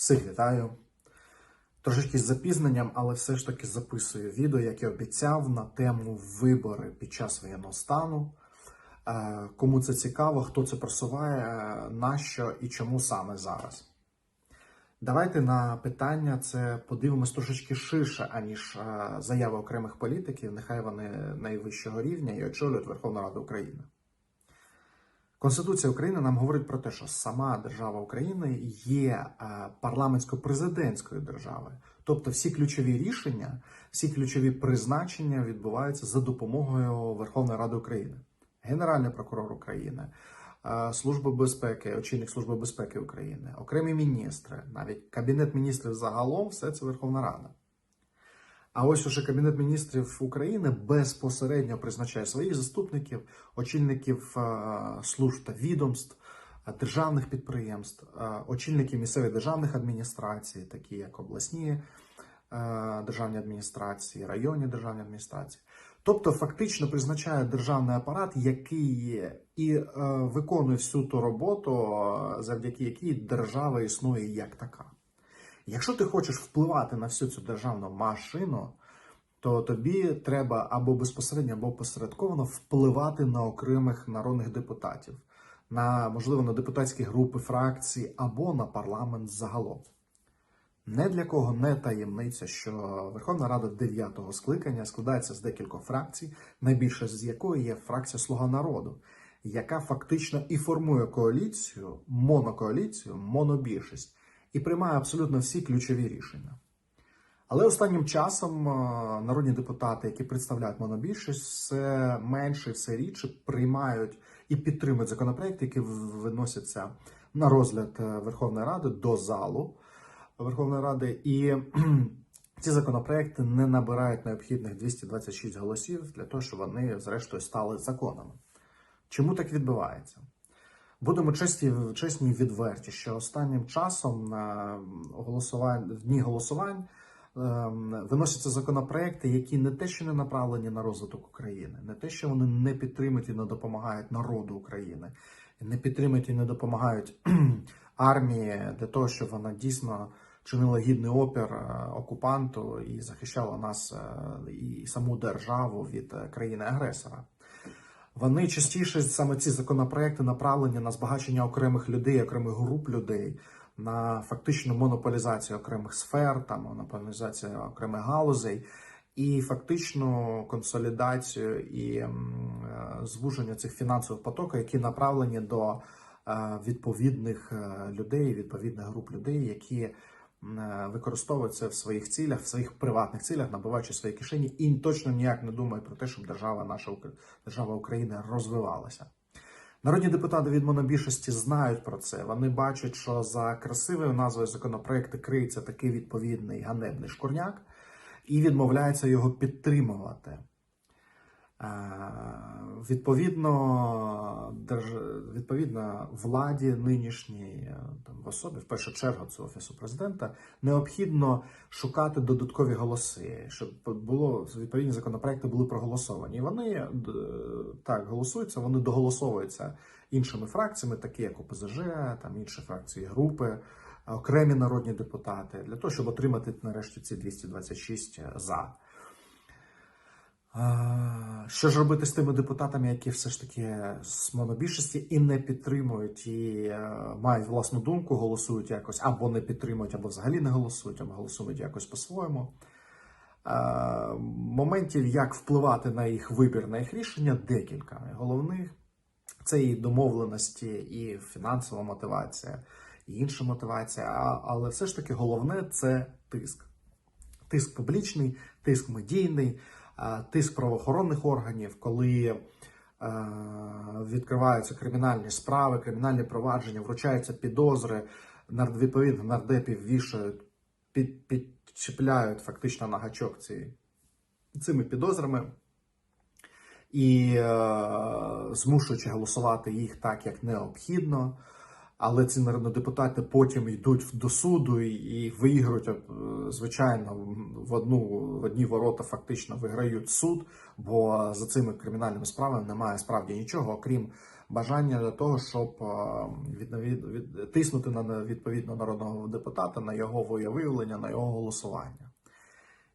Всіх вітаю. Трошечки з запізненням, але все ж таки записую відео, як і обіцяв, на тему вибори під час воєнного стану. Е, Кому це цікаво, хто це просуває, е, нащо і чому саме зараз. Давайте на питання це подивимось трошечки ширше, аніж е, заяви окремих політиків. Нехай вони найвищого рівня і очолюють Верховну Раду України. Конституція України нам говорить про те, що сама держава України є е, парламентсько-президентською державою. Тобто всі ключові рішення, всі ключові призначення відбуваються за допомогою Верховної Ради України. Генеральний прокурор України, е, Служба безпеки, очільник Служби безпеки України, окремі міністри, навіть Кабінет міністрів загалом, все це Верховна Рада. А ось уже Кабінет міністрів України безпосередньо призначає своїх заступників, очільників служб та відомств, державних підприємств, очільників місцевих державних адміністрацій, такі як обласні державні адміністрації, районні державні адміністрації. Тобто, фактично призначає державний апарат, який і е, виконує всю ту роботу, завдяки якій держава існує як така. Якщо ти хочеш впливати на всю цю державну машину, то тобі треба або безпосередньо, або посередковано впливати на окремих народних депутатів, на можливо на депутатські групи, фракції або на парламент загалом. Не для кого не таємниця, що Верховна Рада 9-го скликання складається з декількох фракцій, найбільше з якої є фракція Слуга народу, яка фактично і формує коаліцію, монокоаліцію, монобільшість і приймає абсолютно всі ключові рішення. Але останнім часом е, народні депутати, які представляють монобільшість, все менше, все рідше приймають і підтримують законопроекти, які виносяться на розгляд е, Верховної Ради до залу Верховної Ради, і ці законопроекти не набирають необхідних 226 голосів для того, щоб вони, зрештою, стали законами. Чому так відбувається? Будемо чесні, чесні відверті, що останнім часом на голосувань, в дні голосувань ем, виносяться законопроекти, які не те, що не направлені на розвиток України, не те, що вони не підтримують і не допомагають народу України, не підтримують і не допомагають армії для того, щоб вона дійсно чинила гідний опір е, окупанту і захищала нас е, і саму державу від е, країни-агресора. Вони частіше саме ці законопроекти направлені на збагачення окремих людей, окремих груп людей, на фактичну монополізацію окремих сфер, там монополізацію окремих галузей, і фактичну консолідацію і е, звуження цих фінансових потоків, які направлені до е, відповідних е, людей, відповідних груп людей, які е, це в своїх цілях, в своїх приватних цілях, набиваючи свої кишені, і точно ніяк не думають про те, щоб держава наша держава України розвивалася. Народні депутати від монобільшості знають про це. Вони бачать, що за красивою назвою законопроекту криється такий відповідний ганебний шкурняк, і відмовляються його підтримувати. Е, Відповідно, держ... відповідно владі нинішній е, там, в особі, в першу чергу, це офісу президента, необхідно шукати додаткові голоси, щоб було відповідні законопроекти були проголосовані. І вони так голосуються, вони доголосовуються іншими фракціями, такі як ОПЗЖ, там інші фракції групи, окремі народні депутати, для того, щоб отримати нарешті ці 226 за. Що ж робити з тими депутатами, які все ж таки з монобільшості і не підтримують, і е, мають власну думку, голосують якось або не підтримують, або взагалі не голосують, або голосують якось по-своєму. Моментів, як впливати на їх вибір, на їх рішення, декілька. Головних це і домовленості, і фінансова мотивація, і інша мотивація. Але все ж таки головне це тиск. Тиск публічний, тиск медійний, тиск правоохоронних органів, коли е, відкриваються кримінальні справи, кримінальні провадження, вручаються підозри, відповідно нардепів вішають, під, підчіпляють фактично на гачок ці, цими підозрами і е, змушуючи голосувати їх так, як необхідно. Але ці народні депутати потім йдуть до суду і, і виіграють, е, звичайно, в одну в одні ворота фактично виграють суд, бо за цими кримінальними справами немає справді нічого, окрім бажання для того, щоб е, від, від, тиснути на на відповідно народного депутата на його виявлення, на його голосування.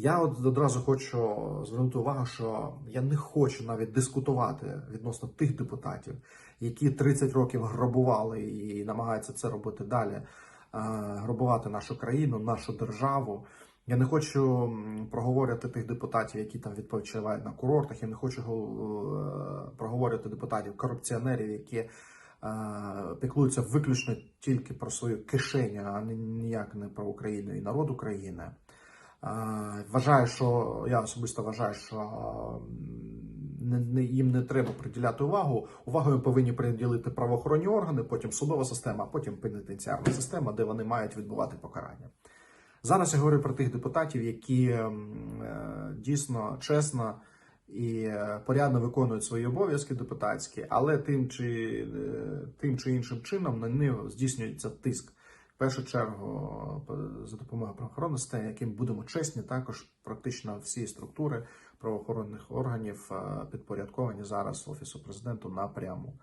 Я от одразу хочу звернути увагу, що я не хочу навіть дискутувати відносно тих депутатів, які 30 років грабували і намагаються це робити далі, е, грабувати нашу країну, нашу державу. Я не хочу проговорювати тих депутатів, які там відпочивають на курортах. Я не хочу е, проговорювати депутатів корупціонерів, які е, піклуються виключно тільки про свою кишеню, а ні- ніяк не про Україну і народ України. Е, Вважаю, що я особисто вважаю, що їм не треба приділяти увагу. Їм повинні приділити правоохоронні органи, потім судова система, потім пенітенціарна система, де вони мають відбувати покарання. Зараз я говорю про тих депутатів, які е, дійсно чесно і е, порядно виконують свої обов'язки депутатські, але тим чи, тим чи іншим чином на них здійснюється тиск. Першу чергу е, за допомогою правоохоронної системи, яким будемо чесні, також практично всі структури правоохоронних органів е, підпорядковані зараз офісу президенту напряму.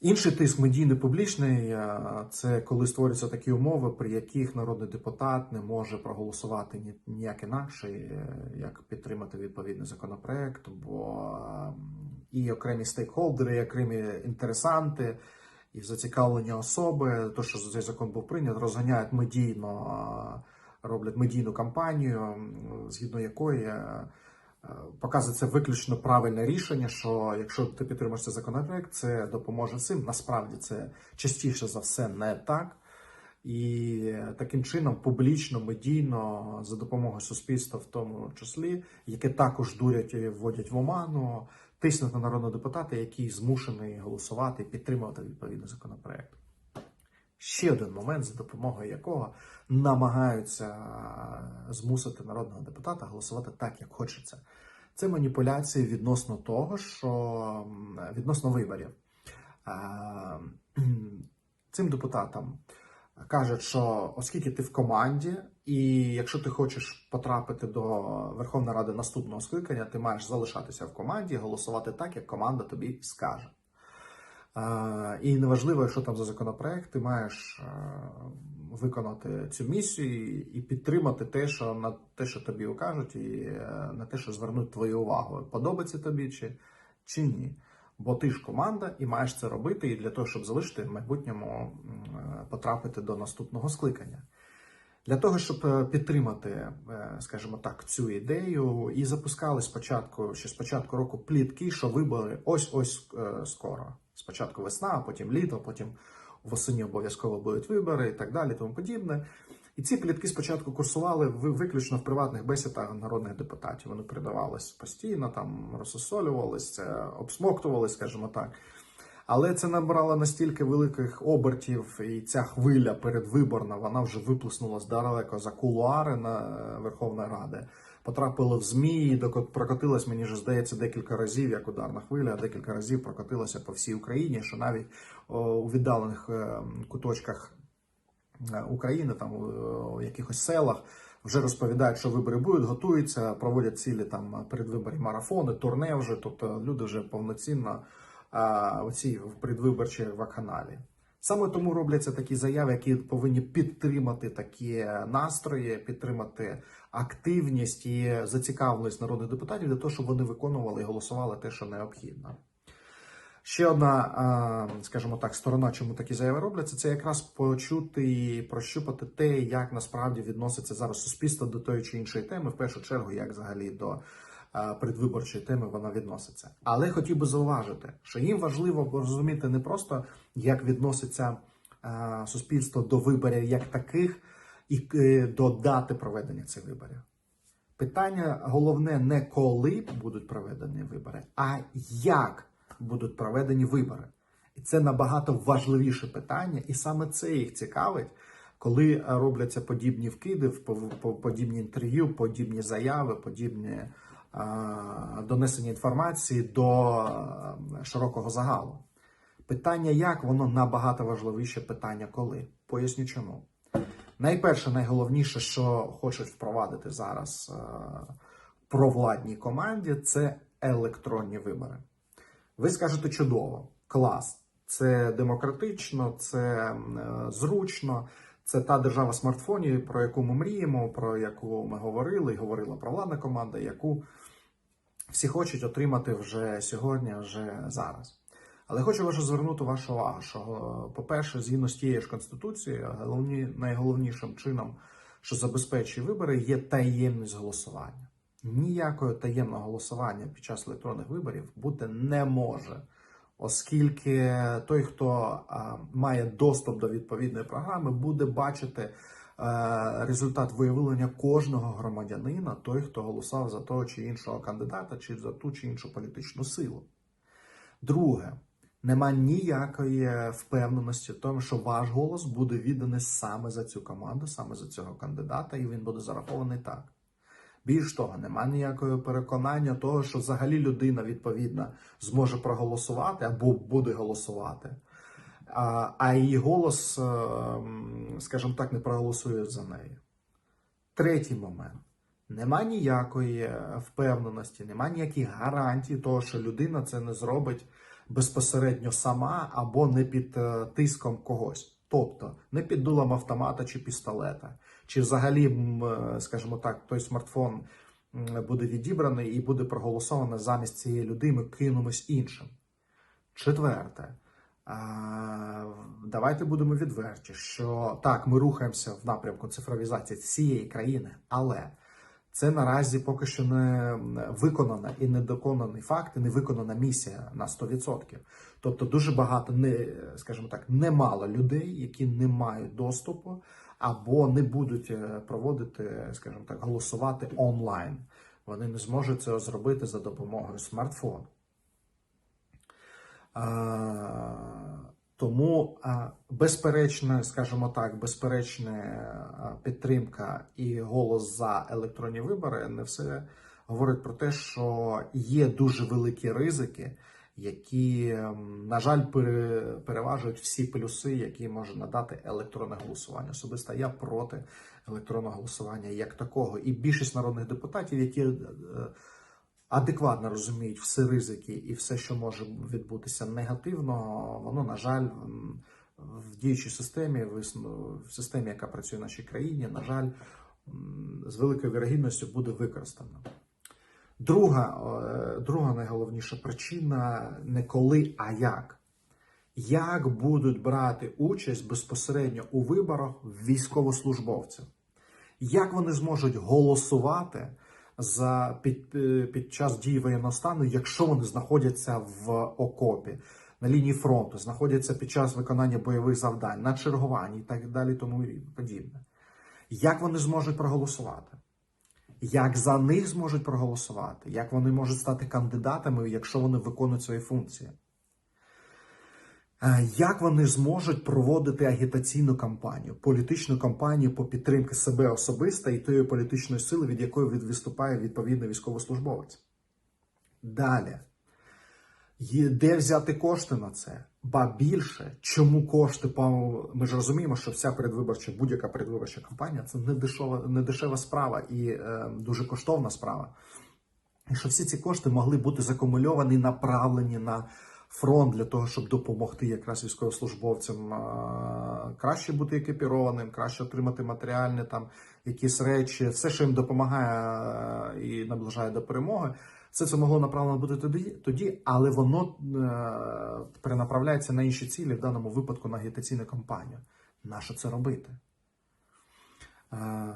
Інший тиск медійний публічний е, це коли створюються такі умови, при яких народний депутат не може проголосувати ні- ніяк інакше, як підтримати відповідний законопроект, бо е, і окремі стейкхолдери, і окремі інтересанти, і зацікавлені особи, то що цей закон був прийнят, розганяють медійно, роблять медійну кампанію, згідно якої. е, Е, Показується виключно правильне рішення, що якщо ти підтримаєш цей законопроект, це допоможе всім. Насправді це частіше за все не так. І таким чином публічно, медійно, за допомогою суспільства, в тому числі, яке також дурять і вводять в оману, тиснуть на народного депутата, який змушений голосувати і підтримувати відповідний законопроект. Ще один момент, за допомогою якого намагаються змусити народного депутата голосувати так, як хочеться. Це маніпуляції відносно того, що відносно виборів. Е, Цим депутатам кажуть, що оскільки ти в команді, і якщо ти хочеш потрапити до Верховної Ради наступного скликання, ти маєш залишатися в команді голосувати так, як команда тобі скаже. Е, І неважливо, якщо там за законопроект, ти маєш е, виконати цю місію і підтримати те, що на те, що тобі кажуть, і е, на те, що звернуть твою увагу. Подобається тобі чи, чи ні. Бо ти ж команда і маєш це робити, і для того, щоб залишити в майбутньому потрапити до наступного скликання. Для того, щоб е, підтримати, е, скажімо так, цю ідею, і запускали спочатку, ще з початку року плітки, що вибори ось-ось е, скоро. Спочатку весна, а потім літо, потім восені обов'язково будуть вибори і так далі, тому подібне. І ці плітки спочатку курсували ви- виключно в приватних бесідах народних депутатів. Вони передавались постійно, там розсосолювалися, обсмоктувалися, скажімо так. Але це набрало настільки великих обертів, і ця хвиля передвиборна вона вже виплеснулась далеко за кулуари на е, Верховної Ради. Потрапила в ЗМІ, і прокотилась, мені ж здається, декілька разів, як ударна хвиля, декілька разів прокотилася по всій Україні, що навіть у віддалених е, куточках е, України, там у, якихось селах. Вже розповідають, що вибори будуть, готуються, проводять цілі там передвиборні марафони, турне вже. Тобто люди вже повноцінно а, оці предвиборчі вакханалії. Саме тому робляться такі заяви, які повинні підтримати такі настрої, підтримати активність і зацікавленість народних депутатів для того, щоб вони виконували і голосували те, що необхідно. Ще одна, скажімо так, сторона, чому такі заяви робляться, це якраз почути і прощупати те, як насправді відноситься зараз суспільство до тої чи іншої теми, в першу чергу, як взагалі до предвиборчої теми вона відноситься. Але хотів би зауважити, що їм важливо розуміти не просто, як відноситься суспільство до виборів як таких, і е, до дати проведення цих виборів. Питання головне не коли будуть проведені вибори, а як будуть проведені вибори. І це набагато важливіше питання, і саме це їх цікавить, коли е, робляться подібні вкиди, подібні інтерв'ю, подібні заяви, подібні донесення інформації до е, широкого загалу. Питання як воно набагато важливіше питання коли. Поясню чому. Найперше, найголовніше, що хочуть впровадити зараз е, провладній команді, це електронні вибори. Ви скажете чудово, Клас. Це демократично, це е, зручно. Це та держава смартфонів, про яку ми мріємо, про яку ми говорили, і говорила провладна команда, яку всі хочуть отримати вже сьогодні, вже зараз. Але хочу вашу звернути вашу увагу, що, по-перше, згідно з тією ж конституцією, головні, найголовнішим чином, що забезпечує вибори, є таємність голосування. Ніякого таємного голосування під час електронних виборів бути не може, оскільки той, хто має доступ до відповідної програми, буде бачити е, результат виявлення кожного громадянина, той, хто голосував за того чи іншого кандидата, чи за ту чи іншу політичну силу. Друге, нема ніякої впевненості в тому, що ваш голос буде відданий саме за цю команду, саме за цього кандидата, і він буде зарахований так. Більш того, нема ніякого переконання того, що взагалі людина відповідно зможе проголосувати або буде голосувати, а, а її голос, е, скажімо так, не проголосує за неї. Третій момент. Нема ніякої е, впевненості, нема ніяких гарантій того, що людина це не зробить безпосередньо сама або не під е, тиском когось. Тобто не під дулом автомата чи пістолета, чи взагалі, е, скажімо так, той смартфон буде відібраний і буде проголосовано замість цієї людини кинумось іншим. Четверте, давайте будемо відверті, що так, ми рухаємося в напрямку цифровізації цієї країни, але це наразі поки що не виконана і не доконаний факт, і не виконана місія на 100%. Тобто дуже багато, не, скажімо так, немало людей, які не мають доступу або не будуть е, проводити, скажімо так, голосувати онлайн. Вони не зможуть це зробити за допомогою смартфону. Тому безперечна, скажімо так, безперечна підтримка і голос за електронні вибори не все говорить про те, що є дуже великі ризики, які, на жаль, переважують всі плюси, які може надати електронне голосування. Особисто я проти електронного голосування як такого. І більшість народних депутатів, які е, адекватно розуміють всі ризики і все, що може відбутися негативно, воно, на жаль, в діючій системі, в системі, яка працює в нашій країні, на жаль, з великою вірогідністю буде використано. Друга, друга найголовніша причина не коли, а як. Як будуть брати участь безпосередньо у виборах військовослужбовців? Як вони зможуть голосувати за під, е, під час дії воєнного стану, якщо вони знаходяться в окопі, на лінії фронту, знаходяться під час виконання бойових завдань, на чергуванні і так далі, тому і подібне? Як вони зможуть проголосувати? Як за них зможуть проголосувати? Як вони можуть стати кандидатами, якщо вони виконують свої функції? Е, Як вони зможуть проводити агітаційну кампанію, політичну кампанію по підтримки себе особисто і тої політичної сили, від якої виступає відповідний військовослужбовець? Далі. Де взяти кошти на це? Ба більше, чому кошти ми ж розуміємо, що вся передвиборча, будь-яка передвиборча кампанія це не дешева, не дешева справа і е, дуже коштовна справа. І що всі ці кошти могли бути закумульовані, направлені на фронт для того, щоб допомогти якраз військовослужбовцям е, краще бути екіпірованим, краще отримати матеріальні там якісь речі, все, що їм допомагає е, і наближає до перемоги. Все це могло направлено бути тоді, тоді але воно е, перенаправляється на інші цілі, в даному випадку на агітаційну кампанію. Нащо це робити? Е,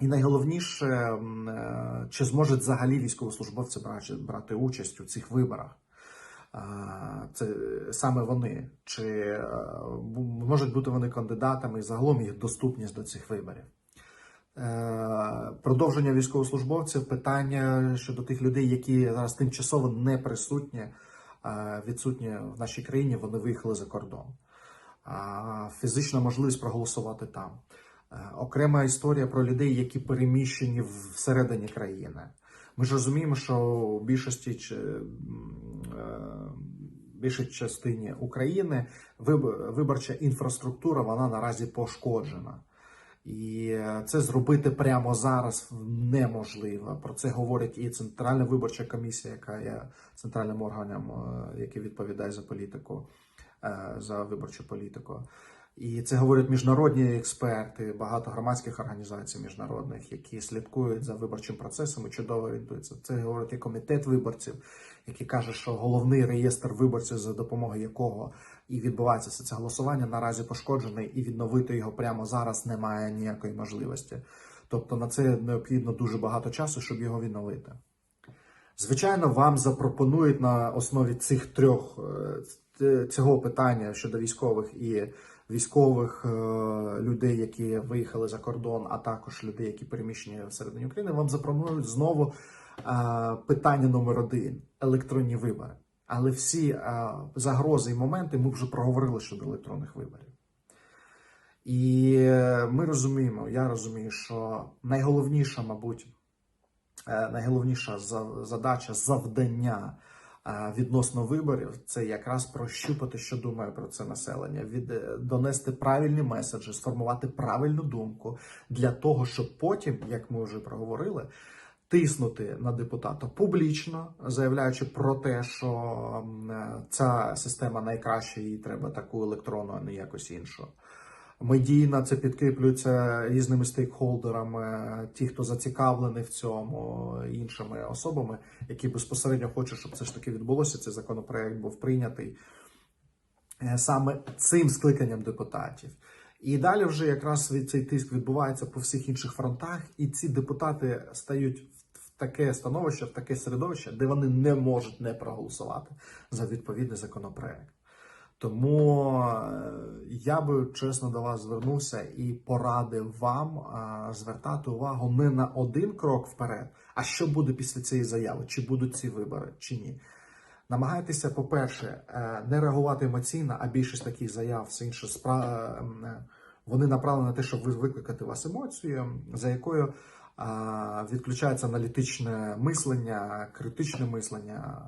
і найголовніше, е, чи зможуть взагалі військовослужбовці брати, брати участь у цих виборах? Це саме вони, чи е, можуть бути вони кандидатами і загалом їх доступність до цих виборів? Е, Продовження військовослужбовців, питання щодо тих людей, які зараз тимчасово не присутні, е, відсутні в нашій країні, вони виїхали за кордон. Фізична можливість проголосувати там. Окрема історія про людей, які переміщені всередині країни. Ми ж розуміємо, що в більшості е, більшій частині України виборча інфраструктура вона наразі пошкоджена. І е, це зробити прямо зараз неможливо. Про це говорить і Центральна виборча комісія, яка є центральним органом, е, який відповідає за політику, за виборчу політику. І це говорять міжнародні експерти, багато громадських організацій міжнародних, які слідкують за виборчим процесом і чудово орієнтуються. Це говорить і комітет виборців, який каже, що головний реєстр виборців, за допомогою якого і відбувається все це голосування, наразі пошкоджений, і відновити його прямо зараз немає ніякої можливості. Тобто на це необхідно дуже багато часу, щоб його відновити. Звичайно, вам запропонують на основі цих трьох е, цього питання щодо військових і військових е, людей, які виїхали за кордон, а також людей, які переміщені всередині України, вам запропонують знову е, питання номер один електронні вибори. Але всі е, загрози і моменти ми вже проговорили щодо електронних виборів. І ми розуміємо, я розумію, що найголовніша, мабуть, найголовніша за- задача завдання відносно виборів це якраз прощупати, що думає про це населення, від е, донести правильні меседжі, сформувати правильну думку для того, щоб потім, як ми вже проговорили, тиснути на депутата публічно, заявляючи про те, що е, ця система найкраща, і треба таку електронну, а не якось іншу. Медійно це підкріплюється різними стейкхолдерами, ті, хто зацікавлений в цьому, іншими особами, які безпосередньо хочуть, щоб це ж таки відбулося. Цей законопроект був прийнятий е, саме цим скликанням депутатів. І далі вже якраз цей тиск відбувається по всіх інших фронтах, і ці депутати стають в таке становище, в таке середовище, де вони не можуть не проголосувати за відповідний законопроект. Тому е, я би чесно до вас звернувся і порадив вам е, звертати увагу не на один крок вперед, а що буде після цієї заяви, чи будуть ці вибори, чи ні. Намагайтеся, по-перше, е, не реагувати емоційно, а більшість таких заяв, все інше спра... е, вони направлені на те, щоб викликати у вас емоцію, за якою відключається аналітичне мислення, критичне мислення.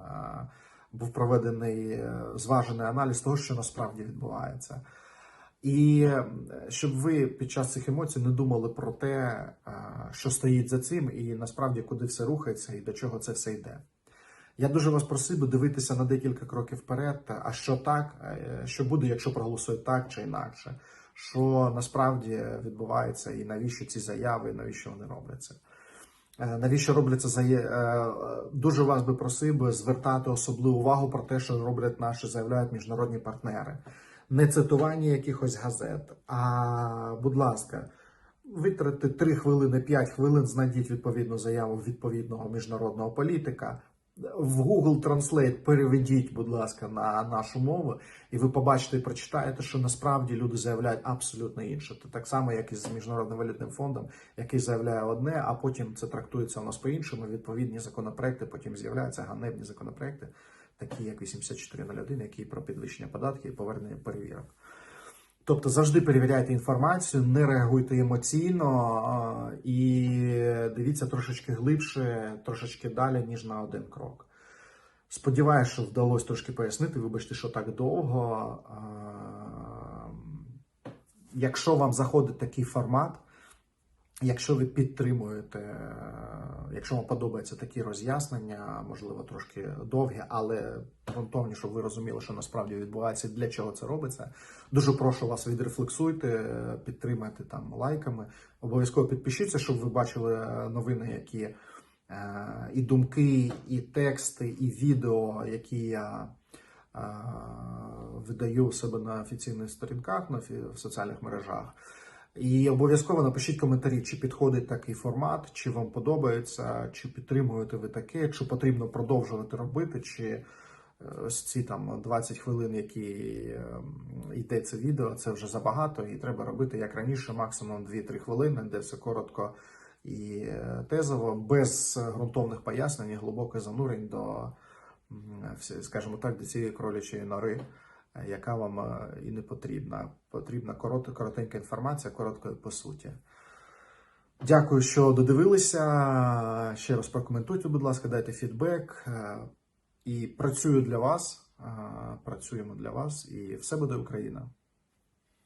Був проведений е, зважений аналіз того, що насправді відбувається. І е, щоб ви під час цих емоцій не думали про те, е, що стоїть за цим, і насправді куди все рухається і до чого це все йде. Я дуже вас просив би дивитися на декілька кроків вперед. А що так, що буде, якщо проголосують так чи інакше, що насправді відбувається, і навіщо ці заяви, і навіщо вони робляться. Е, Навіщо робляться зає... е, Дуже вас би просив би звертати особливу увагу про те, що роблять наші заявляють міжнародні партнери. Не цитування якихось газет, а будь ласка, витрати 3 хвилини, 5 хвилин, знайдіть відповідну заяву відповідного міжнародного політика. В Google Translate переведіть, будь ласка, на нашу мову, і ви побачите і прочитаєте, що насправді люди заявляють абсолютно інше. Це так само, як і з міжнародним валютним фондом, який заявляє одне, а потім це трактується у нас по-іншому. Відповідні законопроекти потім з'являються ганебні законопроекти, такі як 8401, які про підвищення податків і повернення перевірок. Тобто завжди перевіряйте інформацію, не реагуйте емоційно і дивіться трошечки глибше, трошечки далі, ніж на один крок. Сподіваюся, що вдалося трошки пояснити. Вибачте, що так довго. Якщо вам заходить такий формат, якщо ви підтримуєте, е, якщо вам подобаються такі роз'яснення, можливо, трошки довгі, але ґрунтовні, щоб ви розуміли, що насправді відбувається, для чого це робиться. Дуже прошу вас відрефлексуйте, підтримайте там лайками. Обов'язково підпишіться, щоб ви бачили е, новини, які е, і думки, і тексти, і відео, які я видаю себе на офіційних сторінках на в соціальних мережах. І обов'язково напишіть коментарі, чи підходить такий формат, чи вам подобається, чи підтримуєте ви таке, чи потрібно продовжувати робити, чи е, ось ці там 20 хвилин, які ем, йде це відео, це вже забагато, і треба робити як раніше, максимум 2-3 хвилини, де все коротко і е, тезово, без ґрунтовних пояснень, і глибоких занурень до, скажімо так, до цієї кролячої нори яка вам е, і не потрібна. Потрібна коротка, коротенька інформація, коротко по суті. Дякую, що додивилися. Ще раз прокоментуйте, будь ласка, дайте фідбек. Е, І працюю для вас. е, Працюємо для вас, і все буде Україна.